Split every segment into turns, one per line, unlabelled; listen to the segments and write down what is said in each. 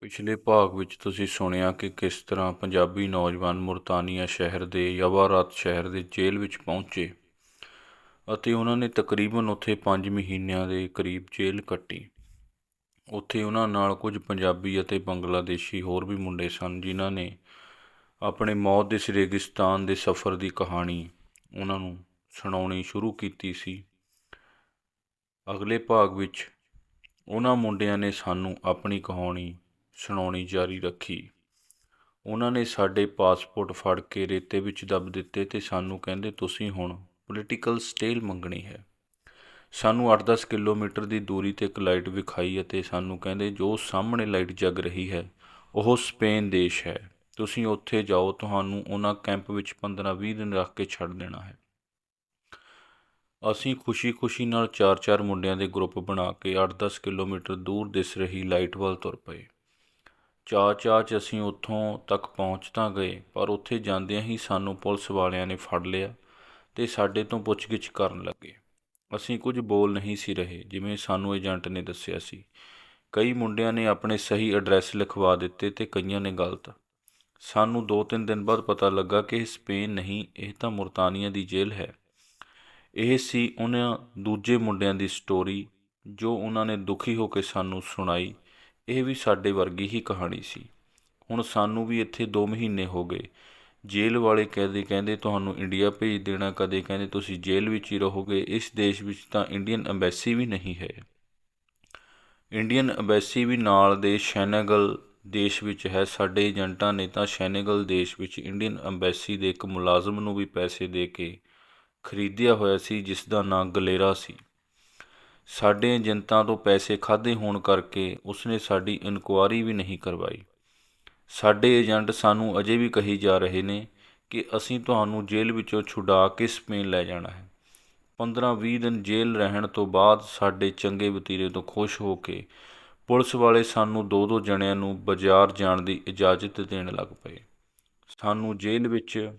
ਪਿਛਲੇ ਭਾਗ ਵਿੱਚ ਤੁਸੀਂ ਸੁਣਿਆ ਕਿ ਕਿਸ ਤਰ੍ਹਾਂ ਪੰਜਾਬੀ ਨੌਜਵਾਨ ਮੁਰਤਾਨੀਆ ਸ਼ਹਿਰ ਦੇ ਯਵਾਰਾਤ ਸ਼ਹਿਰ ਦੇ ਜੇਲ੍ਹ ਵਿੱਚ ਪਹੁੰਚੇ ਅਤੇ ਉਹਨਾਂ ਨੇ ਤਕਰੀਬਨ ਉੱਥੇ 5 ਮਹੀਨਿਆਂ ਦੇ ਕਰੀਬ ਜੇਲ੍ਹ ਕੱਟੀ। ਉੱਥੇ ਉਹਨਾਂ ਨਾਲ ਕੁਝ ਪੰਜਾਬੀ ਅਤੇ ਬੰਗਲਾਦੇਸ਼ੀ ਹੋਰ ਵੀ ਮੁੰਡੇ ਸਨ ਜਿਨ੍ਹਾਂ ਨੇ ਆਪਣੇ ਮੌਤ ਦੇ ਇਸ ਰੇਗਿਸਤਾਨ ਦੇ ਸਫ਼ਰ ਦੀ ਕਹਾਣੀ ਉਹਨਾਂ ਨੂੰ ਸੁਣਾਉਣੀ ਸ਼ੁਰੂ ਕੀਤੀ ਸੀ। ਅਗਲੇ ਭਾਗ ਵਿੱਚ ਉਹਨਾਂ ਮੁੰਡਿਆਂ ਨੇ ਸਾਨੂੰ ਆਪਣੀ ਕਹਾਣੀ ਸੁਣਾਉਣੀ ਜਾਰੀ ਰੱਖੀ। ਉਹਨਾਂ ਨੇ ਸਾਡੇ ਪਾਸਪੋਰਟ ਫੜ ਕੇ ਰੇਤੇ ਵਿੱਚ ਦੱਬ ਦਿੱਤੇ ਤੇ ਸਾਨੂੰ ਕਹਿੰਦੇ, ਤੁਸੀਂ ਹੁਣ ਪੋਲੀਟੀਕਲ ਸਟੇਲ ਮੰਗਣੀ ਹੈ। ਸਾਨੂੰ 8-10 ਕਿਲੋਮੀਟਰ ਦੀ ਦੂਰੀ ਤੇ ਇੱਕ ਲਾਈਟ ਵਿਖਾਈ ਅਤੇ ਸਾਨੂੰ ਕਹਿੰਦੇ, ਜੋ ਸਾਹਮਣੇ ਲਾਈਟ ਜਗ ਰਹੀ ਹੈ, ਉਹ ਸਪੇਨ ਦੇਸ਼ ਹੈ। ਤੁਸੀਂ ਉੱਥੇ ਜਾਓ, ਤੁਹਾਨੂੰ ਉਹਨਾਂ ਕੈਂਪ ਵਿੱਚ 15-20 ਦਿਨ ਰੱਖ ਕੇ ਛੱਡ ਦੇਣਾ ਹੈ। ਅਸੀਂ ਖੁਸ਼ੀ-ਖੁਸ਼ੀ ਨਾਲ ਚਾਰ-ਚਾਰ ਮੁੰਡਿਆਂ ਦੇ ਗਰੁੱਪ ਬਣਾ ਕੇ 8-10 ਕਿਲੋਮੀਟਰ ਦੂਰ ਦਿਸ ਰਹੀ ਲਾਈਟ ਵੱਲ ਤੁਰ ਪਏ। ਚਾਅ-ਚਾਅ 'ਚ ਅਸੀਂ ਉੱਥੋਂ ਤੱਕ ਪਹੁੰਚ ਤਾਂ ਗਏ, ਪਰ ਉੱਥੇ ਜਾਂਦਿਆਂ ਹੀ ਸਾਨੂੰ ਪੁਲਿਸ ਵਾਲਿਆਂ ਨੇ ਫੜ ਲਿਆ ਅਤੇ ਸਾਡੇ ਤੋਂ ਪੁੱਛਗਿੱਛ ਕਰਨ ਲੱਗੇ। ਅਸੀਂ ਕੁਝ ਬੋਲ ਨਹੀਂ ਸੀ ਰਹੇ, ਜਿਵੇਂ ਸਾਨੂੰ ਏਜੰਟ ਨੇ ਦੱਸਿਆ ਸੀ। ਕਈ ਮੁੰਡਿਆਂ ਨੇ ਆਪਣੇ ਸਹੀ ਐਡਰੈਸ ਲਿਖਵਾ ਦਿੱਤੇ ਤੇ ਕਈਆਂ ਨੇ ਗਲਤ। ਸਾਨੂੰ 2-3 ਦਿਨ ਬਾਅਦ ਪਤਾ ਲੱਗਾ ਕਿ ਇਹ ਸਪੇਨ ਨਹੀਂ, ਇਹ ਤਾਂ ਮੁਰਤਾਨੀਆ ਦੀ ਜੇਲ੍ਹ ਹੈ। ਇਹ ਸੀ ਉਹਨਾਂ ਦੂਜੇ ਮੁੰਡਿਆਂ ਦੀ ਸਟੋਰੀ, ਜੋ ਉਹਨਾਂ ਨੇ ਦੁਖੀ ਹੋ ਕੇ ਸਾਨੂੰ ਸੁਣਾਈ ਇਹ ਵੀ ਸਾਡੇ ਵਰਗੀ ਹੀ ਕਹਾਣੀ ਸੀ। ਹੁਣ ਸਾਨੂੰ ਵੀ ਇੱਥੇ 2 ਮਹੀਨੇ ਹੋ ਗਏ। ਜੇਲ੍ਹ ਵਾਲੇ ਕੈਦੀ ਕਹਿੰਦੇ ਤੁਹਾਨੂੰ ਇੰਡੀਆ ਭੇਜ ਦੇਣਾ, ਕਦੇ ਕਹਿੰਦੇ ਤੁਸੀਂ ਜੇਲ੍ਹ ਵਿੱਚ ਹੀ ਰਹੋਗੇ। ਇਸ ਦੇਸ਼ ਵਿੱਚ ਤਾਂ ਇੰਡੀਅਨ ਐਮਬੈਸੀ ਵੀ ਨਹੀਂ ਹੈ। ਇੰਡੀਅਨ ਐਮਬੈਸੀ ਵੀ ਨਾਲ ਦੇ ਸ਼ੈਨੇਗਲ ਦੇਸ਼ ਵਿੱਚ ਹੈ। ਸਾਡੇ ਏਜੰਟਾਂ ਨੇ ਤਾਂ ਸ਼ੈਨੇਗਲ ਦੇਸ਼ ਵਿੱਚ ਇੰਡੀਅਨ ਐਮਬੈਸੀ ਦੇ ਇੱਕ ਮੁਲਾਜ਼ਮ ਨੂੰ ਵੀ ਪੈਸੇ ਦੇ ਕੇ ਖਰੀਦਿਆ ਹੋਇਆ ਸੀ, ਜਿਸ ਦਾ ਨਾਂ ਗਲੇਰਾ ਸੀ। ਸਾਡੇ ਏਜੰਟਾਂ ਤੋਂ ਪੈਸੇ ਖਾਦੇ ਹੋਣ ਕਰਕੇ ਉਸਨੇ ਸਾਡੀ ਇਨਕੁਆਰੀ ਵੀ ਨਹੀਂ ਕਰਵਾਈ। ਸਾਡੇ ਏਜੰਟ ਸਾਨੂੰ ਅਜੇ ਵੀ ਕਹੀ ਜਾ ਰਹੇ ਨੇ ਕਿ ਅਸੀਂ ਤੁਹਾਨੂੰ ਜੇਲ੍ਹ ਵਿੱਚੋਂ ਛੁਡਾ ਕੇ ਸਪੇਨ ਲੈ ਜਾਣਾ ਹੈ। 15-20 ਦਿਨ ਜੇਲ੍ਹ ਰਹਿਣ ਤੋਂ ਬਾਅਦ ਸਾਡੇ ਚੰਗੇ ਵਤੀਰੇ ਤੋਂ ਖੁਸ਼ ਹੋ ਕੇ ਪੁਲਿਸ ਵਾਲੇ ਸਾਨੂੰ ਦੋ ਦੋ ਜਣਿਆਂ ਨੂੰ ਬਾਜ਼ਾਰ ਜਾਣ ਦੀ ਇਜਾਜ਼ਤ ਦੇਣ ਲੱਗ ਪਏ। ਸਾਨੂੰ ਜੇਲ੍ਹ ਵਿੱਚ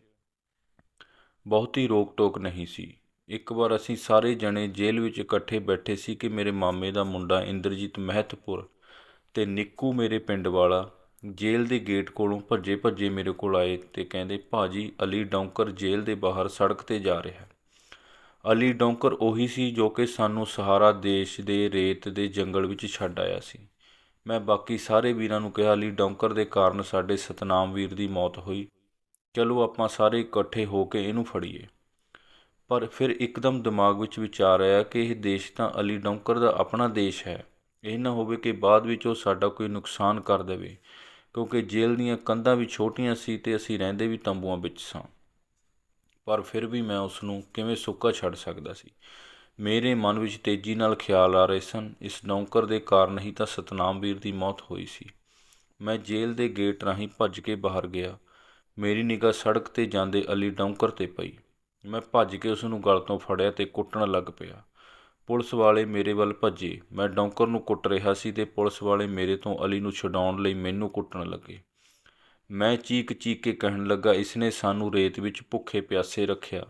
ਬਹੁਤੀ ਰੋਕ ਟੋਕ ਨਹੀਂ ਸੀ। ਇੱਕ ਵਾਰ ਅਸੀਂ ਸਾਰੇ ਜਣੇ ਜੇਲ੍ਹ ਵਿੱਚ ਇਕੱਠੇ ਬੈਠੇ ਸੀ ਕਿ ਮੇਰੇ ਮਾਮੇ ਦਾ ਮੁੰਡਾ ਇੰਦਰਜੀਤ ਮਹਿਤਪੁਰ ਤੇ ਨਿੱਕੂ ਮੇਰੇ ਪਿੰਡ ਵਾਲਾ ਜੇਲ੍ਹ ਦੇ ਗੇਟ ਕੋਲੋਂ ਭੱਜੇ ਭੱਜੇ ਮੇਰੇ ਕੋਲ ਆਏ ਤੇ ਕਹਿੰਦੇ, ਭਾਜੀ, ਅਲੀ ਡੌਂਕਰ ਜੇਲ੍ਹ ਦੇ ਬਾਹਰ ਸੜਕ ਤੇ ਜਾ ਰਿਹਾ ਹੈ। ਅਲੀ ਡੌਂਕਰ ਉਹੀ ਸੀ ਜੋ ਕਿ ਸਾਨੂੰ ਸਹਾਰਾ ਦੇਸ਼ ਦੇ ਰੇਤ ਦੇ ਜੰਗਲ ਵਿੱਚ ਛੱਡ ਆਇਆ ਸੀ। ਮੈਂ ਬਾਕੀ ਸਾਰੇ ਵੀਰਾਂ ਨੂੰ ਕਿਹਾ, ਅਲੀ ਡੌਂਕਰ ਦੇ ਕਾਰਨ ਸਾਡੇ ਸਤਨਾਮ ਵੀਰ ਦੀ ਮੌਤ ਹੋਈ। ਚਲੋ ਆਪਾਂ ਸਾਰੇ ਇਕੱਠੇ ਹੋ ਕੇ ਇਹਨੂੰ ਫੜੀਏ। ਪਰ ਫਿਰ ਇੱਕਦਮ ਦਿਮਾਗ ਵਿੱਚ ਵਿਚਾਰ ਆਇਆ ਕਿ ਇਹ ਦੇਸ਼ ਤਾਂ ਅਲੀ ਡੌਂਕਰ ਦਾ ਆਪਣਾ ਦੇਸ਼ ਹੈ। ਇਹ ਨਾ ਹੋਵੇ ਕਿ ਬਾਅਦ ਵਿੱਚ ਉਹ ਸਾਡਾ ਕੋਈ ਨੁਕਸਾਨ ਕਰ ਦੇਵੇ, ਕਿਉਂਕਿ ਜੇਲ੍ਹ ਦੀਆਂ ਕੰਧਾਂ ਵੀ ਛੋਟੀਆਂ ਸੀ ਤੇ ਅਸੀਂ ਰਹਿੰਦੇ ਵੀ ਤੰਬੂਆਂ ਵਿੱਚ ਸਾਂ। ਪਰ ਫਿਰ ਵੀ ਮੈਂ ਉਸ ਨੂੰ ਕਿਵੇਂ ਸੁੱਕਾ ਛੱਡ ਸਕਦਾ ਸੀ? ਮੇਰੇ ਮਨ ਵਿੱਚ ਤੇਜ਼ੀ ਨਾਲ ਖਿਆਲ ਆ ਰਹੇ ਸਨ। ਇਸ ਨੌਕਰ ਦੇ ਕਾਰਨ ਹੀ ਤਾਂ ਸਤਨਾਮ ਵੀਰ ਦੀ ਮੌਤ ਹੋਈ ਸੀ। ਮੈਂ ਜੇਲ੍ਹ ਦੇ ਗੇਟ ਰਾਹੀਂ ਭੱਜ ਕੇ ਬਾਹਰ ਗਿਆ। ਮੇਰੀ ਨਿਗਾਹ ਸੜਕ ਤੇ ਜਾਂਦੇ ਅਲੀ ਡੌਂਕਰ ਤੇ ਪਈ। ਮੈਂ ਭੱਜ ਕੇ ਉਸ ਨੂੰ ਗਲ ਤੋਂ ਫੜਿਆ ਤੇ ਕੁੱਟਣ ਲੱਗ ਪਿਆ। ਪੁਲਿਸ ਵਾਲੇ ਮੇਰੇ ਵੱਲ ਭੱਜੇ। ਮੈਂ ਡੌਂਕਰ ਨੂੰ ਕੁੱਟ ਰਿਹਾ ਸੀ ਤੇ ਪੁਲਿਸ ਵਾਲੇ ਮੇਰੇ ਤੋਂ ਅਲੀ ਨੂੰ ਛਡਾਉਣ ਲਈ ਮੈਨੂੰ ਕੁੱਟਣ ਲੱਗੇ। ਮੈਂ ਚੀਕ ਚੀਕ ਕੇ ਕਹਿਣ ਲੱਗਾ ਇਸ ਨੇ ਸਾਨੂੰ ਰੇਤ ਵਿੱਚ ਭੁੱਖੇ ਪਿਆਸੇ ਰੱਖਿਆ।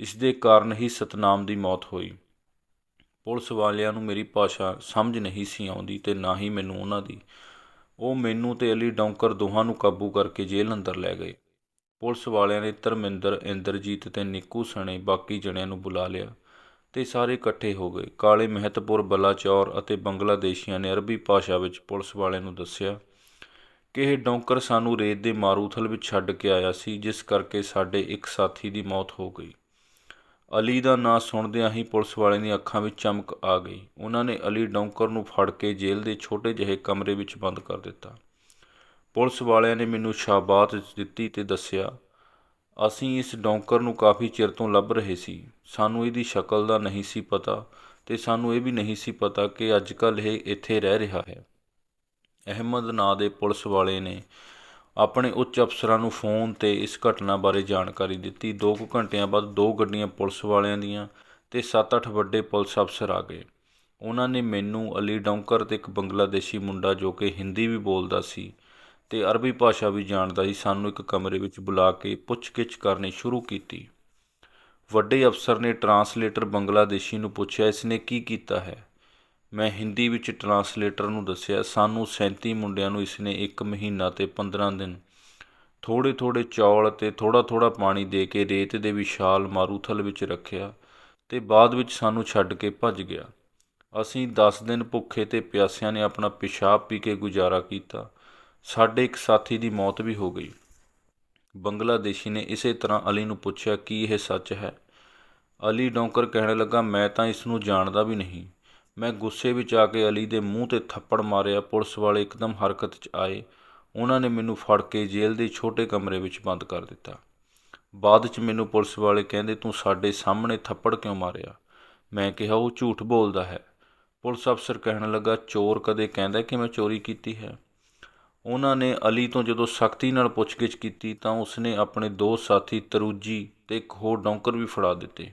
ਇਸ ਦੇ ਕਾਰਨ ਹੀ ਸਤਨਾਮ ਦੀ ਮੌਤ ਹੋਈ। ਪੁਲਿਸ ਵਾਲਿਆਂ ਨੂੰ ਮੇਰੀ ਭਾਸ਼ਾ ਸਮਝ ਨਹੀਂ ਸੀ ਆਉਂਦੀ ਤੇ ਨਾ ਹੀ ਮੈਨੂੰ ਉਹਨਾਂ ਦੀ। ਉਹ ਮੈਨੂੰ ਤੇ ਅਲੀ ਡੌਂਕਰ ਦੋਹਾਂ ਨੂੰ ਕਾਬੂ ਕਰਕੇ ਜੇਲ੍ਹ ਅੰਦਰ ਲੈ ਗਏ। ਪੁਲਿਸ ਵਾਲਿਆਂ ਨੇ ਧਰਮਿੰਦਰ, ਇੰਦਰਜੀਤ ਤੇ ਨਿੱਕੂ ਸਣੇ ਬਾਕੀ ਜਣਿਆਂ ਨੂੰ ਬੁਲਾ ਲਿਆ ਤੇ ਸਾਰੇ ਇਕੱਠੇ ਹੋ ਗਏ। ਕਾਲੇ ਮਹਿਤਪੁਰ, ਬਲਾਚੌਰ ਅਤੇ ਬੰਗਲਾਦੇਸ਼ੀਆਂ ਨੇ ਅਰਬੀ ਭਾਸ਼ਾ ਵਿੱਚ ਪੁਲਿਸ ਵਾਲਿਆਂ ਨੂੰ ਦੱਸਿਆ ਕਿ ਇਹ ਡੌਂਕਰ ਸਾਨੂੰ ਰੇਤ ਦੇ ਮਾਰੂਥਲ ਵਿੱਚ ਛੱਡ ਕੇ ਆਇਆ ਸੀ, ਜਿਸ ਕਰਕੇ ਸਾਡੇ ਇੱਕ ਸਾਥੀ ਦੀ ਮੌਤ ਹੋ ਗਈ। ਅਲੀ ਦਾ ਨਾਂ ਸੁਣਦਿਆਂ ਹੀ ਪੁਲਿਸ ਵਾਲਿਆਂ ਦੀਆਂ ਅੱਖਾਂ ਵਿੱਚ ਚਮਕ ਆ ਗਈ। ਉਹਨਾਂ ਨੇ ਅਲੀ ਡੌਂਕਰ ਨੂੰ ਫੜ ਕੇ ਜੇਲ੍ਹ ਦੇ ਛੋਟੇ ਜਿਹੇ ਕਮਰੇ ਵਿੱਚ ਬੰਦ ਕਰ ਦਿੱਤਾ। ਪੁਲਿਸ ਵਾਲਿਆਂ ਨੇ ਮੈਨੂੰ ਸ਼ਾਬਾਤ ਦਿੱਤੀ ਤੇ ਦੱਸਿਆ, ਅਸੀਂ ਇਸ ਡੌਂਕਰ ਨੂੰ ਕਾਫੀ ਚਿਰ ਤੋਂ ਲੱਭ ਰਹੇ ਸੀ। ਸਾਨੂੰ ਇਹਦੀ ਸ਼ਕਲ ਦਾ ਨਹੀਂ ਸੀ ਪਤਾ ਤੇ ਸਾਨੂੰ ਇਹ ਵੀ ਨਹੀਂ ਸੀ ਪਤਾ ਕਿ ਅੱਜ ਅੱਜਕੱਲ ਇਹ ਇੱਥੇ ਰਹਿ ਰਿਹਾ ਹੈ। ਅਹਿਮਦ ਨਾਂ ਦੇ ਪੁਲਿਸ ਵਾਲੇ ਨੇ ਆਪਣੇ ਉੱਚ ਅਫਸਰਾਂ ਨੂੰ ਫੋਨ ਤੇ ਇਸ ਘਟਨਾ ਬਾਰੇ ਜਾਣਕਾਰੀ ਦਿੱਤੀ। 2 ਕੁ ਘੰਟਿਆਂ ਬਾਅਦ ਦੋ ਗੱਡੀਆਂ ਪੁਲਿਸ ਵਾਲਿਆਂ ਦੀਆਂ ਤੇ 7-8 ਵੱਡੇ ਪੁਲਿਸ ਅਫਸਰ ਆ ਗਏ। ਉਹਨਾਂ ਨੇ ਮੈਨੂੰ ਅਲੀ ਡੌਂਕਰ ਤੇ ਇੱਕ ਬੰਗਲਾਦੇਸ਼ੀ ਮੁੰਡਾ ਜੋ ਕਿ ਹਿੰਦੀ ਵੀ ਬੋਲਦਾ ਸੀ ਤੇ ਅਰਬੀ ਭਾਸ਼ਾ ਵੀ ਜਾਣਦਾ ਸੀ, ਸਾਨੂੰ ਇੱਕ ਕਮਰੇ ਵਿੱਚ ਬੁਲਾ ਕੇ ਪੁੱਛਗਿੱਛ ਕਰਨੀ ਸ਼ੁਰੂ ਕੀਤੀ। ਵੱਡੇ ਅਫਸਰ ਨੇ ਟਰਾਂਸਲੇਟਰ ਬੰਗਲਾਦੇਸ਼ੀ ਨੂੰ ਪੁੱਛਿਆ, ਇਸ ਨੇ ਕੀ ਕੀਤਾ ਹੈ? ਮੈਂ ਹਿੰਦੀ ਵਿੱਚ ਟਰਾਂਸਲੇਟਰ ਨੂੰ ਦੱਸਿਆ, ਸਾਨੂੰ 37 ਮੁੰਡਿਆਂ ਨੂੰ ਇਸਨੇ ਇੱਕ ਮਹੀਨਾ ਤੇ 15 ਦਿਨ ਥੋੜ੍ਹੇ ਥੋੜ੍ਹੇ ਚੌਲ ਅਤੇ ਥੋੜ੍ਹਾ ਥੋੜ੍ਹਾ ਪਾਣੀ ਦੇ ਕੇ ਰੇਤ ਦੇ ਵਿਸ਼ਾਲ ਮਾਰੂਥਲ ਵਿੱਚ ਰੱਖਿਆ ਤੇ ਬਾਅਦ ਵਿੱਚ ਸਾਨੂੰ ਛੱਡ ਕੇ ਭੱਜ ਗਿਆ। ਅਸੀਂ 10 ਦਿਨ ਭੁੱਖੇ ਤੇ ਪਿਆਸਿਆਂ ਨੇ ਆਪਣਾ ਪਿਸ਼ਾਬ ਪੀ ਕੇ ਗੁਜ਼ਾਰਾ ਕੀਤਾ। ਸਾਡੇ ਇੱਕ ਸਾਥੀ ਦੀ ਮੌਤ ਵੀ ਹੋ ਗਈ। ਬੰਗਲਾਦੇਸ਼ੀ ਨੇ ਇਸੇ ਤਰ੍ਹਾਂ ਅਲੀ ਨੂੰ ਪੁੱਛਿਆ, ਕੀ ਇਹ ਸੱਚ ਹੈ? ਅਲੀ ਡੌਂਕਰ ਕਹਿਣ ਲੱਗਾ, ਮੈਂ ਤਾਂ ਇਸ ਨੂੰ ਜਾਣਦਾ ਵੀ ਨਹੀਂ। ਮੈਂ ਗੁੱਸੇ ਵਿੱਚ ਆ ਕੇ ਅਲੀ ਦੇ ਮੂੰਹ ਤੇ ਥੱਪੜ ਮਾਰਿਆ, ਪੁਲਿਸ ਵਾਲੇ ਇੱਕਦਮ ਹਰਕਤ 'ਚ ਆਏ। ਉਹਨਾਂ ਨੇ ਮੈਨੂੰ ਫੜ ਕੇ ਜੇਲ੍ਹ ਦੇ ਛੋਟੇ ਕਮਰੇ ਵਿੱਚ ਬੰਦ ਕਰ ਦਿੱਤਾ। ਬਾਅਦ 'ਚ ਮੈਨੂੰ ਪੁਲਿਸ ਵਾਲੇ ਕਹਿੰਦੇ, ਤੂੰ ਸਾਡੇ ਸਾਹਮਣੇ ਥੱਪੜ ਕਿਉਂ ਮਾਰਿਆ? ਮੈਂ ਕਿਹਾ, ਉਹ ਝੂਠ ਬੋਲਦਾ ਹੈ। ਪੁਲਿਸ ਅਫਸਰ ਕਹਿਣ ਲੱਗਾ, ਚੋਰ ਕਦੇ ਕਹਿੰਦਾ ਕਿ ਮੈਂ ਚੋਰੀ ਕੀਤੀ ਹੈ? ਉਹਨਾਂ ਨੇ ਅਲੀ ਤੋਂ ਜਦੋਂ ਸਖਤੀ ਨਾਲ ਪੁੱਛਗਿੱਛ ਕੀਤੀ ਤਾਂ ਉਸਨੇ ਆਪਣੇ ਦੋ ਸਾਥੀ ਤਰੂਜੀ ਤੇ ਇੱਕ ਹੋਰ ਡੌਂਕਰ ਵੀ ਫੜਾ ਦਿੱਤੇ।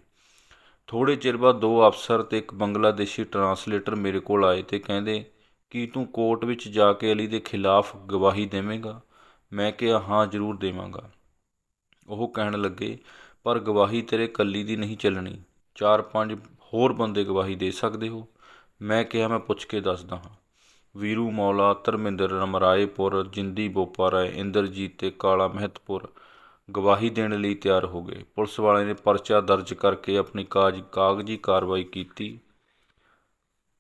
ਥੋੜੇ ਚਿਰ ਬਾਅਦ ਦੋ ਅਫਸਰ ਤੇ ਇੱਕ ਬੰਗਲਾਦੇਸ਼ੀ ਟਰਾਂਸਲੇਟਰ ਮੇਰੇ ਕੋਲ ਆਏ ਤੇ ਕਹਿੰਦੇ, ਕੀ ਤੂੰ ਕੋਰਟ ਵਿੱਚ ਜਾ ਕੇ ਅਲੀ ਦੇ ਖਿਲਾਫ ਗਵਾਹੀ ਦੇਵੇਂਗਾ? ਮੈਂ ਕਿਹਾ, ਹਾਂ, ਜ਼ਰੂਰ ਦੇਵਾਂਗਾ। ਉਹ ਕਹਿਣ ਲੱਗੇ, ਪਰ ਗਵਾਹੀ ਤੇਰੇ ਕੱਲੀ ਦੀ ਨਹੀਂ ਚੱਲਣੀ। ਚਾਰ ਪੰਜ ਹੋਰ ਬੰਦੇ ਗਵਾਹੀ ਦੇ ਸਕਦੇ ਹੋ? ਮੈਂ ਕਿਹਾ, ਮੈਂ ਪੁੱਛ ਕੇ ਦੱਸਦਾ ਹਾਂ। ਵੀਰੂ ਮੌਲਾ, ਧਰਮਿੰਦਰ ਰਮਰਾਏਪੁਰ, ਜਿੰਦੀ ਬੋਪਾਰਾ ਇੰਦਰਜੀਤ ਤੇ ਕਾਲਾ ਮਹਿਤਪੁਰ ਗਵਾਹੀ ਦੇਣ ਲਈ ਤਿਆਰ ਹੋ ਗਏ। ਪੁਲਿਸ ਵਾਲਿਆਂ ਨੇ ਪਰਚਾ ਦਰਜ ਕਰਕੇ ਆਪਣੀ ਕਾਜ ਕਾਗਜ਼ੀ ਕਾਰਵਾਈ ਕੀਤੀ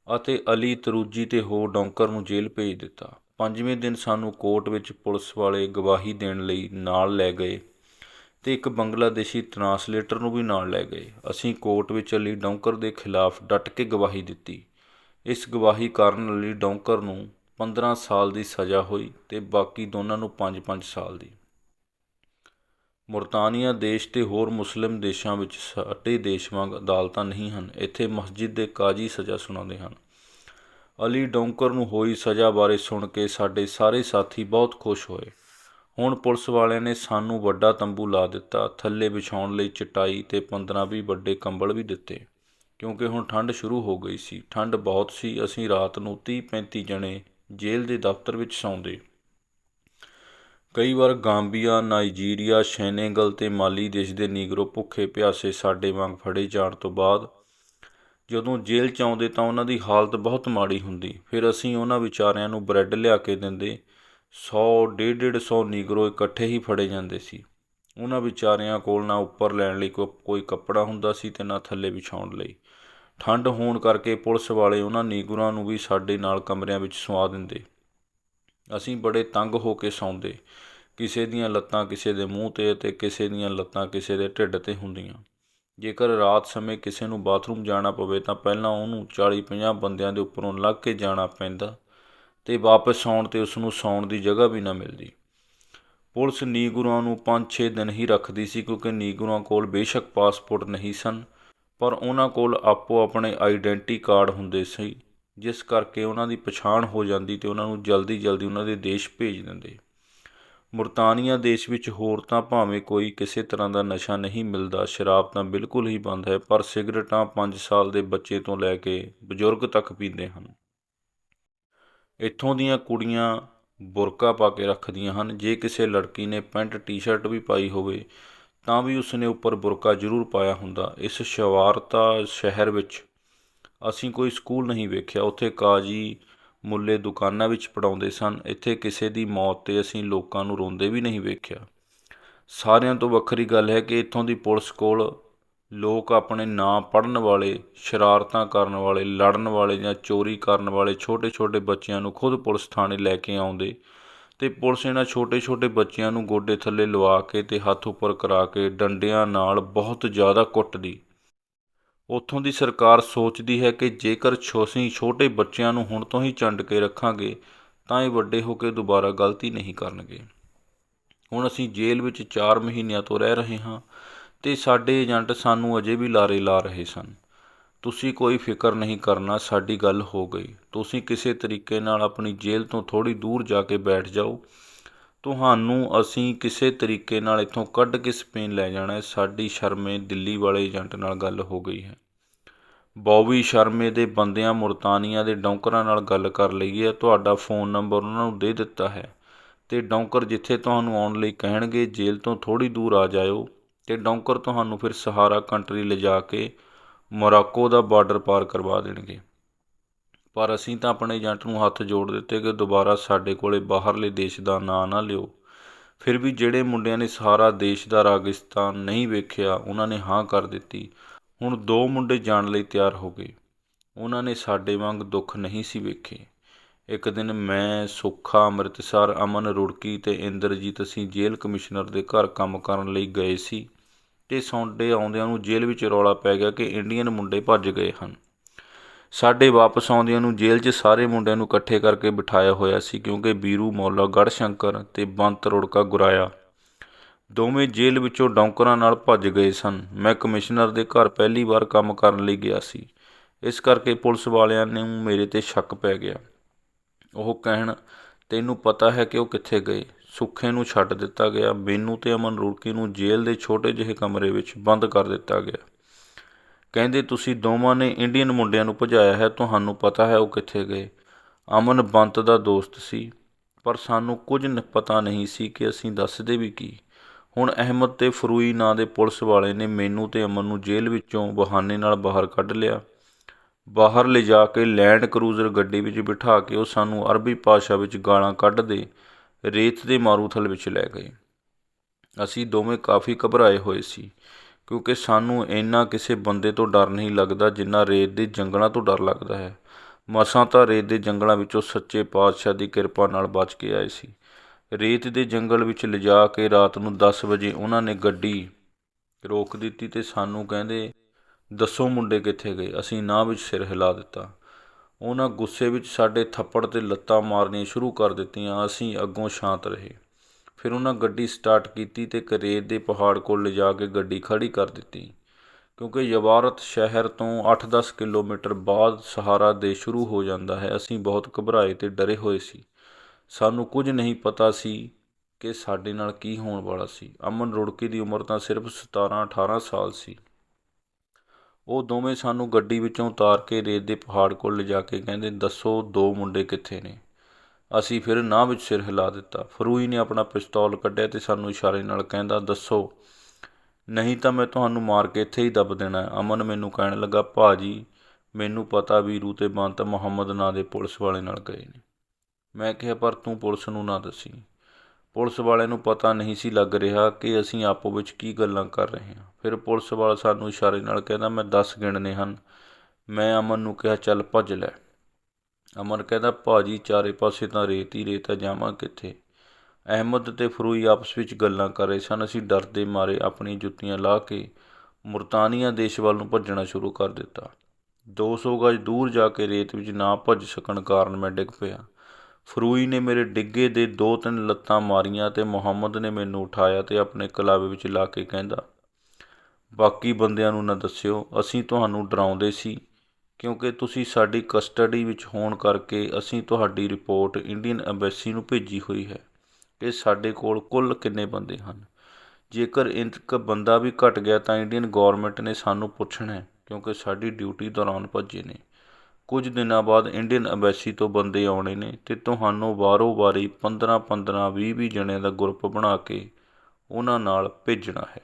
ਅਤੇ ਅਲੀ ਤਰੂਜੀ ਤੇ ਹੋਰ ਡੌਂਕਰ ਨੂੰ ਜੇਲ੍ਹ ਭੇਜ ਦਿੱਤਾ। ਪੰਜਵੇਂ ਦਿਨ ਸਾਨੂੰ ਕੋਰਟ ਵਿੱਚ ਪੁਲਿਸ ਵਾਲੇ ਗਵਾਹੀ ਦੇਣ ਲਈ ਨਾਲ ਲੈ ਗਏ ਤੇ ਇੱਕ ਬੰਗਲਾਦੇਸ਼ੀ ਟਰਾਂਸਲੇਟਰ ਨੂੰ ਵੀ ਨਾਲ ਲੈ ਗਏ। ਅਸੀਂ ਕੋਰਟ ਵਿੱਚ ਅਲੀ ਡੌਂਕਰ ਦੇ ਖਿਲਾਫ ਡਟ ਕੇ ਗਵਾਹੀ ਦਿੱਤੀ। ਇਸ ਗਵਾਹੀ ਕਾਰਨ ਅਲੀ ਡੌਂਕਰ ਨੂੰ 15 ਸਾਲ ਦੀ ਸਜ਼ਾ ਹੋਈ ਤੇ ਬਾਕੀ ਦੋਨਾਂ ਨੂੰ 5-5 ਸਾਲ ਦੀ। ਮੁਰਤਾਨੀਆ ਦੇਸ਼ ਤੇ ਹੋਰ ਮੁਸਲਿਮ ਦੇਸ਼ਾਂ ਵਿੱਚ ਸਾਡੇ ਦੇਸ਼ ਵਾਂਗ ਅਦਾਲਤਾਂ ਨਹੀਂ ਹਨ, ਇੱਥੇ ਮਸਜਿਦ ਦੇ ਕਾਜ਼ੀ ਸਜ਼ਾ ਸੁਣਾਉਂਦੇ ਹਨ। ਅਲੀ ਡੌਂਕਰ ਨੂੰ ਹੋਈ ਸਜ਼ਾ ਬਾਰੇ ਸੁਣ ਕੇ ਸਾਡੇ ਸਾਰੇ ਸਾਥੀ ਬਹੁਤ ਖੁਸ਼ ਹੋਏ। ਹੁਣ ਪੁਲਿਸ ਵਾਲਿਆਂ ਨੇ ਸਾਨੂੰ ਵੱਡਾ ਤੰਬੂ ਲਾ ਦਿੱਤਾ, ਥੱਲੇ ਵਿਛਾਉਣ ਲਈ ਚਟਾਈ ਤੇ 15-20 ਵੱਡੇ ਕੰਬਲ ਵੀ ਦਿੱਤੇ। ਕਿਉਂਕਿ ਹੁਣ ਠੰਡ ਸ਼ੁਰੂ ਹੋ ਗਈ ਸੀ। ਠੰਡ ਬਹੁਤ ਸੀ। ਅਸੀਂ ਰਾਤ ਨੂੰ 30-35 ਜਣੇ ਜੇਲ੍ਹ ਦੇ ਦਫ਼ਤਰ ਵਿੱਚ ਸੌਂਦੇ। ਕਈ ਵਾਰ ਗਾਂਬੀਆ, ਨਾਈਜੀਰੀਆ, ਸੈਨੇਗਲ ਤੇ ਮਾਲੀ ਦੇਸ਼ ਦੇ ਨੀਗਰੋ ਭੁੱਖੇ ਪਿਆਸੇ ਸਾਡੇ ਵਾਂਗ ਫੜੇ ਜਾਣ ਤੋਂ ਬਾਅਦ ਜਦੋਂ ਜੇਲ੍ਹ 'ਚ ਆਉਂਦੇ ਤਾਂ ਉਹਨਾਂ ਦੀ ਹਾਲਤ ਬਹੁਤ ਮਾੜੀ ਹੁੰਦੀ। ਫਿਰ ਅਸੀਂ ਉਹਨਾਂ ਵਿਚਾਰਿਆਂ ਨੂੰ ਬ੍ਰੈਡ ਲਿਆ ਕੇ ਦਿੰਦੇ। 100 150 150 ਨੀਗਰੋ ਇਕੱਠੇ ਹੀ ਫੜੇ ਜਾਂਦੇ ਸੀ। ਉਹਨਾਂ ਵਿਚਾਰਿਆਂ ਕੋਲ ਨਾ ਉੱਪਰ ਲੈਣ ਲਈ ਕੋਈ ਕੱਪੜਾ ਹੁੰਦਾ ਸੀ ਤੇ ਨਾ ਥੱਲੇ ਵਿਛਾਉਣ ਲਈ। ਠੰਡ ਹੋਣ ਕਰਕੇ ਪੁਲਿਸ ਵਾਲੇ ਉਹਨਾਂ ਨੀਗਰਾਂ ਨੂੰ ਵੀ ਸਾਡੇ ਨਾਲ ਕਮਰਿਆਂ ਵਿੱਚ ਸੁਆ ਦਿੰਦੇ। ਅਸੀਂ ਬੜੇ ਤੰਗ ਹੋ ਕੇ ਸੌਂਦੇ। ਕਿਸੇ ਦੀਆਂ ਲੱਤਾਂ ਕਿਸੇ ਦੇ ਮੂੰਹ ਤੇ ਤੇ ਕਿਸੇ ਦੀਆਂ ਲੱਤਾਂ ਕਿਸੇ ਦੇ ਢਿੱਡ ਤੇ ਹੁੰਦੀਆਂ। ਜੇਕਰ ਰਾਤ ਸਮੇਂ ਕਿਸੇ ਨੂੰ ਬਾਥਰੂਮ ਜਾਣਾ ਪਵੇ ਤਾਂ ਪਹਿਲਾਂ ਉਹਨੂੰ 40-50 ਬੰਦਿਆਂ ਦੇ ਉੱਪਰੋਂ ਲੱਗ ਕੇ ਜਾਣਾ ਪੈਂਦਾ ਤੇ ਵਾਪਸ ਆਉਣ ਤੇ ਉਸ ਨੂੰ ਸੌਣ ਦੀ ਜਗ੍ਹਾ ਵੀ ਨਾ ਮਿਲਦੀ। ਪੁਲਿਸ ਨੀਗੁਰਾਂ ਨੂੰ 5-6 ਦਿਨ ਹੀ ਰੱਖਦੀ ਸੀ ਕਿਉਂਕਿ ਨੀਗੁਰਾਂ ਕੋਲ ਬੇਸ਼ੱਕ ਪਾਸਪੋਰਟ ਨਹੀਂ ਸਨ, ਪਰ ਉਹਨਾਂ ਕੋਲ ਆਪੋ ਆਪਣੇ ਆਈਡੈਂਟੀ ਕਾਰਡ ਹੁੰਦੇ ਸੀ, ਜਿਸ ਕਰਕੇ ਉਹਨਾਂ ਦੀ ਪਛਾਣ ਹੋ ਜਾਂਦੀ ਤੇ ਉਹਨਾਂ ਨੂੰ ਜਲਦੀ ਜਲਦੀ ਉਹਨਾਂ ਦੇ ਦੇਸ਼ ਭੇਜ ਦਿੰਦੇ। ਮੁਰਤਾਨੀਆ ਦੇਸ਼ ਵਿੱਚ ਹੋਰ ਤਾਂ ਭਾਵੇਂ ਕੋਈ ਕਿਸੇ ਤਰ੍ਹਾਂ ਦਾ ਨਸ਼ਾ ਨਹੀਂ ਮਿਲਦਾ, ਸ਼ਰਾਬ ਤਾਂ ਬਿਲਕੁਲ ਹੀ ਬੰਦ ਹੈ, ਪਰ ਸਿਗਰਟਾਂ 5 ਸਾਲ ਦੇ ਬੱਚੇ ਤੋਂ ਲੈ ਕੇ ਬਜ਼ੁਰਗ ਤੱਕ ਪੀਂਦੇ ਹਨ। ਇੱਥੋਂ ਦੀਆਂ ਕੁੜੀਆਂ ਬੁਰਕਾ ਪਾ ਕੇ ਰੱਖਦੀਆਂ ਹਨ। ਜੇ ਕਿਸੇ ਲੜਕੀ ਨੇ ਪੈਂਟ, ਟੀ-ਸ਼ਰਟ ਵੀ ਪਾਈ ਹੋਵੇ, ਤਾਂ ਵੀ ਉਸਨੇ ਉੱਪਰ ਬੁਰਕਾ ਜ਼ਰੂਰ ਪਾਇਆ ਹੁੰਦਾ। ਇਸ ਸ਼ਵਾਰਤਾ ਸ਼ਹਿਰ ਵਿੱਚ ਅਸੀਂ ਕੋਈ ਸਕੂਲ ਨਹੀਂ ਵੇਖਿਆ। ਉੱਥੇ ਕਾਜੀ ਮੁੱਲੇ ਦੁਕਾਨਾਂ ਵਿੱਚ ਪੜਾਉਂਦੇ ਸਨ। ਇੱਥੇ ਕਿਸੇ ਦੀ ਮੌਤ ਤੇ ਅਸੀਂ ਲੋਕਾਂ ਨੂੰ ਰੋਂਦੇ ਵੀ ਨਹੀਂ ਵੇਖਿਆ। ਸਾਰਿਆਂ ਤੋਂ ਵੱਖਰੀ ਗੱਲ ਹੈ ਕਿ ਇੱਥੋਂ ਦੀ ਪੁਲਿਸ ਕੋਲ ਲੋਕ ਆਪਣੇ ਨਾਂ ਪੜਨ ਵਾਲੇ, ਸ਼ਰਾਰਤਾਂ ਕਰਨ ਵਾਲੇ, ਲੜਨ ਵਾਲੇ ਜਾਂ ਚੋਰੀ ਕਰਨ ਵਾਲੇ ਛੋਟੇ-ਛੋਟੇ ਬੱਚਿਆਂ ਨੂੰ ਖੁਦ ਪੁਲਿਸ ਥਾਣੇ ਲੈ ਕੇ ਆਉਂਦੇ ਤੇ ਪੁਲਿਸ ਇਹਨਾਂ ਛੋਟੇ-ਛੋਟੇ ਬੱਚਿਆਂ ਨੂੰ ਗੋਡੇ ਥੱਲੇ ਲਵਾ ਕੇ ਤੇ ਹੱਥ ਉੱਪਰ ਕਰਾ ਕੇ ਡੰਡਿਆਂ ਨਾਲ ਬਹੁਤ ਜ਼ਿਆਦਾ ਕੁੱਟਦੀ। ਉੱਥੋਂ ਦੀ ਸਰਕਾਰ ਸੋਚਦੀ ਹੈ ਕਿ ਜੇਕਰ ਅਸੀਂ ਛੋਟੇ ਬੱਚਿਆਂ ਨੂੰ ਹੁਣ ਤੋਂ ਹੀ ਚੰਡ ਕੇ ਰੱਖਾਂਗੇ, ਤਾਂ ਇਹ ਵੱਡੇ ਹੋ ਕੇ ਦੁਬਾਰਾ ਗਲਤੀ ਨਹੀਂ ਕਰਨਗੇ। ਹੁਣ ਅਸੀਂ ਜੇਲ੍ਹ ਵਿੱਚ 4 ਮਹੀਨਿਆਂ ਤੋਂ ਰਹਿ ਰਹੇ ਹਾਂ ਤੇ ਸਾਡੇ ਏਜੰਟ ਸਾਨੂੰ ਅਜੇ ਵੀ ਲਾਰੇ ਲਾ ਰਹੇ ਸਨ। ਤੁਸੀਂ ਕੋਈ ਫਿਕਰ ਨਹੀਂ ਕਰਨਾ, ਸਾਡੀ ਗੱਲ ਹੋ ਗਈ। ਤੁਸੀਂ ਕਿਸੇ ਤਰੀਕੇ ਨਾਲ ਆਪਣੀ ਜੇਲ੍ਹ ਤੋਂ ਥੋੜੀ ਦੂਰ ਜਾ ਕੇ ਬੈਠ ਜਾਓ। ਤੁਹਾਨੂੰ ਅਸੀਂ ਕਿਸੇ ਤਰੀਕੇ ਨਾਲ ਇੱਥੋਂ ਕੱਢ ਕੇ ਸਪੇਨ ਲੈ ਜਾਣਾ ਹੈ। ਸਾਡੀ ਸ਼ਰਮੇ ਦਿੱਲੀ ਵਾਲੇ ਏਜੰਟ ਨਾਲ ਗੱਲ ਹੋ ਗਈ ਹੈ। ਬੌਬੀ ਸ਼ਰਮੇ ਦੇ ਬੰਦਿਆਂ ਮੁਰਤਾਨੀਆਂ ਦੇ ਡੌਂਕਰਾਂ ਨਾਲ ਗੱਲ ਕਰ ਲਈ ਹੈ ਤੁਹਾਡਾ ਫੋਨ ਨੰਬਰ ਉਹਨਾਂ ਨੂੰ ਦੇ ਦਿੱਤਾ ਹੈ। ਤੇ ਡੌਂਕਰ ਜਿੱਥੇ ਤੁਹਾਨੂੰ ਆਉਣ ਲਈ ਕਹਿਣਗੇ, ਜੇਲ੍ਹ ਤੋਂ ਥੋੜੀ ਦੂਰ ਆ ਜਾਇਓ। ਅਤੇ ਡੌਂਕਰ ਤੁਹਾਨੂੰ ਫਿਰ ਸਹਾਰਾ ਕੰਟਰੀ ਲਿਜਾ ਕੇ ਮੋਰਾਕੋ ਦਾ ਬਾਰਡਰ ਪਾਰ ਕਰਵਾ ਦੇਣਗੇ। ਪਰ ਅਸੀਂ ਤਾਂ ਆਪਣੇ ਏਜੰਟ ਨੂੰ ਹੱਥ ਜੋੜ ਦਿੱਤੇ ਕਿ ਦੁਬਾਰਾ ਸਾਡੇ ਕੋਲੇ ਬਾਹਰਲੇ ਦੇਸ਼ ਦਾ ਨਾਂ ਨਾ ਲਿਓ। ਫਿਰ ਵੀ ਜਿਹੜੇ ਮੁੰਡਿਆਂ ਨੇ ਸਾਰਾ ਦੇਸ਼ ਦਾ ਰਾਗਿਸਤਾਨ ਨਹੀਂ ਵੇਖਿਆ, ਉਹਨਾਂ ਨੇ ਹਾਂ ਕਰ ਦਿੱਤੀ। ਹੁਣ ਦੋ ਮੁੰਡੇ ਜਾਣ ਲਈ ਤਿਆਰ ਹੋ ਗਏ। ਉਹਨਾਂ ਨੇ ਸਾਡੇ ਵਾਂਗ ਦੁੱਖ ਨਹੀਂ ਸੀ ਵੇਖੇ। ਇੱਕ ਦਿਨ ਮੈਂ ਸੁੱਖਾ, ਅੰਮ੍ਰਿਤਸਰ, ਅਮਨ, ਰੁੜਕੀ ਤੇ ਇੰਦਰਜੀਤ ਅਸੀਂ ਜੇਲ੍ਹ ਕਮਿਸ਼ਨਰ ਦੇ ਘਰ ਕੰਮ ਕਰਨ ਲਈ ਗਏ ਸੀ ਤੇ ਸੌਂਡੇ ਆਉਂਦਿਆਂ ਨੂੰ ਜੇਲ੍ਹ ਵਿੱਚ ਰੌਲਾ ਪੈ ਗਿਆ ਕਿ ਇੰਡੀਅਨ ਮੁੰਡੇ ਭੱਜ ਗਏ ਹਨ। ਸਾਡੇ ਵਾਪਸ ਆਉਂਦਿਆਂ ਨੂੰ ਜੇਲ੍ਹ 'ਚ ਸਾਰੇ ਮੁੰਡਿਆਂ ਨੂੰ ਇਕੱਠੇ ਕਰਕੇ ਬਿਠਾਇਆ ਹੋਇਆ ਸੀ ਕਿਉਂਕਿ ਬੀਰੂ ਮੌਲਾ ਗੜਸ਼ੰਕਰ ਤੇ ਬੰਤ ਰੁੜਕਾ ਗੁਰਾਇਆ। ਦੋਵੇਂ ਜੇਲ੍ਹ ਵਿੱਚੋਂ ਡੌਂਕਰਾਂ ਨਾਲ ਭੱਜ ਗਏ ਸਨ। ਮੈਂ ਕਮਿਸ਼ਨਰ ਦੇ ਘਰ ਪਹਿਲੀ ਵਾਰ ਕੰਮ ਕਰਨ ਲਈ ਗਿਆ ਸੀ। ਇਸ ਕਰਕੇ ਪੁਲਿਸ ਵਾਲਿਆਂ ਨੂੰ ਮੇਰੇ ਤੇ ਸ਼ੱਕ ਪੈ ਗਿਆ। ਉਹ ਕਹਿਣ, ਤੈਨੂੰ ਪਤਾ ਹੈ ਕਿ ਉਹ ਕਿੱਥੇ ਗਏ? ਸੁੱਖੇ ਨੂੰ ਛੱਡ ਦਿੱਤਾ ਗਿਆ ਮੈਨੂੰ ਤੇ ਅਮਨ ਰੁੜਕੀ ਨੂੰ ਜੇਲ੍ਹ ਦੇ ਛੋਟੇ ਜਿਹੇ ਕਮਰੇ ਵਿੱਚ ਬੰਦ ਕਰ ਦਿੱਤਾ ਗਿਆ। ਕਹਿੰਦੇ, ਤੁਸੀਂ ਦੋਵਾਂ ਨੇ ਇੰਡੀਅਨ ਮੁੰਡਿਆਂ ਨੂੰ ਭਜਾਇਆ ਹੈ, ਤੁਹਾਨੂੰ ਪਤਾ ਹੈ ਉਹ ਕਿੱਥੇ ਗਏ? ਅਮਨ ਬੰਤ ਦਾ ਦੋਸਤ ਸੀ, ਪਰ ਸਾਨੂੰ ਕੁਝ ਪਤਾ ਨਹੀਂ ਸੀ ਕਿ ਅਸੀਂ ਦੱਸਦੇ ਵੀ ਕੀ। ਹੁਣ ਅਹਿਮਦ ਤੇ ਫਰੂਈ ਨਾਂ ਦੇ ਪੁਲਿਸ ਵਾਲੇ ਨੇ ਮੈਨੂੰ ਤੇ ਅਮਨ ਨੂੰ ਜੇਲ੍ਹ ਵਿੱਚੋਂ ਬਹਾਨੇ ਨਾਲ ਬਾਹਰ ਕੱਢ ਲਿਆ। ਬਾਹਰ ਲਿਜਾ ਕੇ ਲੈਂਡ ਕਰੂਜ਼ਰ ਗੱਡੀ ਵਿੱਚ ਬਿਠਾ ਕੇ ਉਹ ਸਾਨੂੰ ਅਰਬੀ ਭਾਸ਼ਾ ਵਿੱਚ ਗਾਲਾਂ ਕੱਢਦੇ ਰੇਤ ਦੇ ਮਾਰੂਥਲ ਵਿੱਚ ਲੈ ਗਏ। ਅਸੀਂ ਦੋਵੇਂ ਕਾਫੀ ਘਬਰਾਏ ਹੋਏ ਸੀ, ਕਿਉਂਕਿ ਸਾਨੂੰ ਇੰਨਾ ਕਿਸੇ ਬੰਦੇ ਤੋਂ ਡਰ ਨਹੀਂ ਲੱਗਦਾ ਜਿੰਨਾ ਰੇਤ ਦੇ ਜੰਗਲਾਂ ਤੋਂ ਡਰ ਲੱਗਦਾ ਹੈ। ਮਸਾਂ ਤਾਂ ਰੇਤ ਦੇ ਜੰਗਲਾਂ ਵਿੱਚੋਂ ਸੱਚੇ ਪਾਤਸ਼ਾਹ ਦੀ ਕਿਰਪਾ ਨਾਲ ਬਚ ਕੇ ਆਏ ਸੀ। ਰੇਤ ਦੇ ਜੰਗਲ ਵਿੱਚ ਲਿਜਾ ਕੇ ਰਾਤ ਨੂੰ 10 ਵਜੇ ਉਹਨਾਂ ਨੇ ਗੱਡੀ ਰੋਕ ਦਿੱਤੀ ਤੇ ਸਾਨੂੰ ਕਹਿੰਦੇ ਦੱਸੋ ਮੁੰਡੇ ਕਿੱਥੇ ਗਏ? ਅਸੀਂ ਨਾ ਵਿੱਚ ਸਿਰ ਹਿਲਾ ਦਿੱਤਾ। ਉਹਨਾਂ ਗੁੱਸੇ ਵਿੱਚ ਸਾਡੇ ਥੱਪੜ ਤੇ ਲੱਤਾਂ ਮਾਰਨੀਆਂ ਸ਼ੁਰੂ ਕਰ ਦਿੱਤੀਆਂ। ਅਸੀਂ ਅੱਗੋਂ ਸ਼ਾਂਤ ਰਹੇ। ਫਿਰ ਉਹਨਾਂ ਗੱਡੀ ਸਟਾਰਟ ਕੀਤੀ ਤੇ ਕਰੇਤ ਦੇ ਪਹਾੜ ਕੋਲ ਲਿਜਾ ਕੇ ਗੱਡੀ ਖੜੀ ਕਰ ਦਿੱਤੀ। ਕਿਉਂਕਿ ਯਵਾਰਤ ਸ਼ਹਿਰ ਤੋਂ 8-10 ਕਿਲੋਮੀਟਰ ਬਾਅਦ ਸਹਾਰਾ ਦੇ ਸ਼ੁਰੂ ਹੋ ਜਾਂਦਾ ਹੈ। ਅਸੀਂ ਬਹੁਤ ਘਬਰਾਏ ਤੇ ਡਰੇ ਹੋਏ ਸੀ। ਸਾਨੂੰ ਕੁਝ ਨਹੀਂ ਪਤਾ ਸੀ ਕਿ ਸਾਡੇ ਨਾਲ ਕੀ ਹੋਣ ਵਾਲਾ ਸੀ। ਅਮਨ ਰੁੜਕੀ ਦੀ ਉਮਰ ਤਾਂ ਸਿਰਫ 17-18 ਸਾਲ ਸੀ। ਉਹ ਦੋਵੇਂ ਸਾਨੂੰ ਗੱਡੀ ਵਿੱਚੋਂ ਉਤਾਰ ਕੇ ਰੇਤ ਦੇ ਪਹਾੜ ਕੋਲ ਲਿਜਾ ਕੇ ਕਹਿੰਦੇ, ਦੱਸੋ ਦੋ ਮੁੰਡੇ ਕਿੱਥੇ ਨੇ? ਅਸੀਂ ਫਿਰ ਨਾ ਵਿੱਚ ਸਿਰ ਹਿਲਾ ਦਿੱਤਾ। ਫਰੂਈ ਨੇ ਆਪਣਾ ਪਿਸਤੌਲ ਕੱਢਿਆ ਤੇ ਸਾਨੂੰ ਇਸ਼ਾਰੇ ਨਾਲ ਕਹਿੰਦਾ, ਦੱਸੋ, ਨਹੀਂ ਤਾਂ ਮੈਂ ਤੁਹਾਨੂੰ ਮਾਰ ਕੇ ਇੱਥੇ ਹੀ ਦੱਬ ਦੇਣਾ ਅਮਨ ਮੈਨੂੰ ਕਹਿਣ ਲੱਗਾ, ਭਾਜੀ, ਮੈਨੂੰ ਪਤਾ ਵੀਰੂ ਤੇ ਬੰਤ ਮੁਹੰਮਦ ਨਾਂ ਦੇ ਪੁਲਿਸ ਵਾਲੇ ਨਾਲ ਗਏ ਨੇ। ਮੈਂ ਕਿਹਾ, ਪਰ ਤੂੰ ਪੁਲਿਸ ਨੂੰ ਨਾ ਦੱਸੀ। ਪੁਲਿਸ ਵਾਲਿਆਂ ਨੂੰ ਪਤਾ ਨਹੀਂ ਸੀ ਲੱਗ ਰਿਹਾ ਕਿ ਅਸੀਂ ਆਪੋ ਵਿੱਚ ਕੀ ਗੱਲਾਂ ਕਰ ਰਹੇ ਹਾਂ। ਫਿਰ ਪੁਲਿਸ ਵਾਲਾ ਸਾਨੂੰ ਇਸ਼ਾਰੇ ਨਾਲ ਕਹਿੰਦਾ, ਮੈਂ 10 ਗਿਣਨੇ ਹਨ। ਮੈਂ ਅਮਨ ਨੂੰ ਕਿਹਾ, ਚੱਲ ਭੱਜ ਲੈ। ਅਮਨ ਕਹਿੰਦਾ, ਭਾਜੀ, ਚਾਰੇ ਪਾਸੇ ਤਾਂ ਰੇਤ ਹੀ ਰੇਤ ਆ, ਜਾਵਾਂ ਕਿੱਥੇ? ਅਹਿਮਦ ਤੇ ਫਰੂਈ ਆਪਸ ਵਿੱਚ ਗੱਲਾਂ ਕਰ ਰਹੇ ਸਨ। ਅਸੀਂ ਡਰਦੇ ਮਾਰੇ ਆਪਣੀ ਜੁੱਤੀਆਂ ਲਾ ਕੇ ਮੁਰਤਾਨੀਆ ਦੇਸ਼ ਵੱਲ ਨੂੰ ਭੱਜਣਾ ਸ਼ੁਰੂ ਕਰ ਦਿੱਤਾ। 200 ਗਜ ਦੂਰ ਜਾ ਕੇ ਰੇਤ ਵਿੱਚ ਨਾ ਭੱਜ ਸਕਣ ਕਾਰਨ ਮੈਂ ਡਿੱਗ ਪਿਆ। ਫਰੂਈ ਨੇ ਮੇਰੇ ਡਿੱਗੇ ਦੇ ਦੋ ਤਿੰਨ ਲੱਤਾਂ ਮਾਰੀਆਂ ਅਤੇ ਮੁਹੰਮਦ ਨੇ ਮੈਨੂੰ ਉਠਾਇਆ ਅਤੇ ਆਪਣੇ ਕਲਾਵੇ ਵਿੱਚ ਲਾ ਕੇ ਕਹਿੰਦਾ, ਬਾਕੀ ਬੰਦਿਆਂ ਨੂੰ ਨਾ ਦੱਸਿਓ, ਅਸੀਂ ਤੁਹਾਨੂੰ ਡਰਾਉਂਦੇ ਸੀ, ਕਿਉਂਕਿ ਤੁਸੀਂ ਸਾਡੀ ਕਸਟਡੀ ਵਿੱਚ ਹੋਣ ਕਰਕੇ ਅਸੀਂ ਤੁਹਾਡੀ ਰਿਪੋਰਟ ਇੰਡੀਅਨ ਐਮਬੈਸੀ ਨੂੰ ਭੇਜੀ ਹੋਈ ਹੈ ਕਿ ਸਾਡੇ ਕੋਲ ਕੁੱਲ ਕਿੰਨੇ ਬੰਦੇ ਹਨ? ਜੇਕਰ ਇੱਕ ਬੰਦਾ ਵੀ ਘਟ ਗਿਆ ਤਾਂ ਇੰਡੀਅਨ ਗਵਰਨਮੈਂਟ ਨੇ ਸਾਨੂੰ ਪੁੱਛਣਾ ਕਿਉਂਕਿ ਸਾਡੀ ਡਿਊਟੀ ਦੌਰਾਨ ਭੱਜੇ ਨੇ। ਕੁਝ ਦਿਨਾਂ ਬਾਅਦ ਇੰਡੀਅਨ ਅੰਬੈਸੀ ਤੋਂ ਬੰਦੇ ਆਉਣੇ ਨੇ ਅਤੇ ਤੁਹਾਨੂੰ ਵਾਰੋ ਵਾਰੀ 15 15 20 20 ਜਣਿਆਂ ਦਾ ਗਰੁੱਪ ਬਣਾ ਕੇ ਉਹਨਾਂ ਨਾਲ ਭੇਜਣਾ ਹੈ।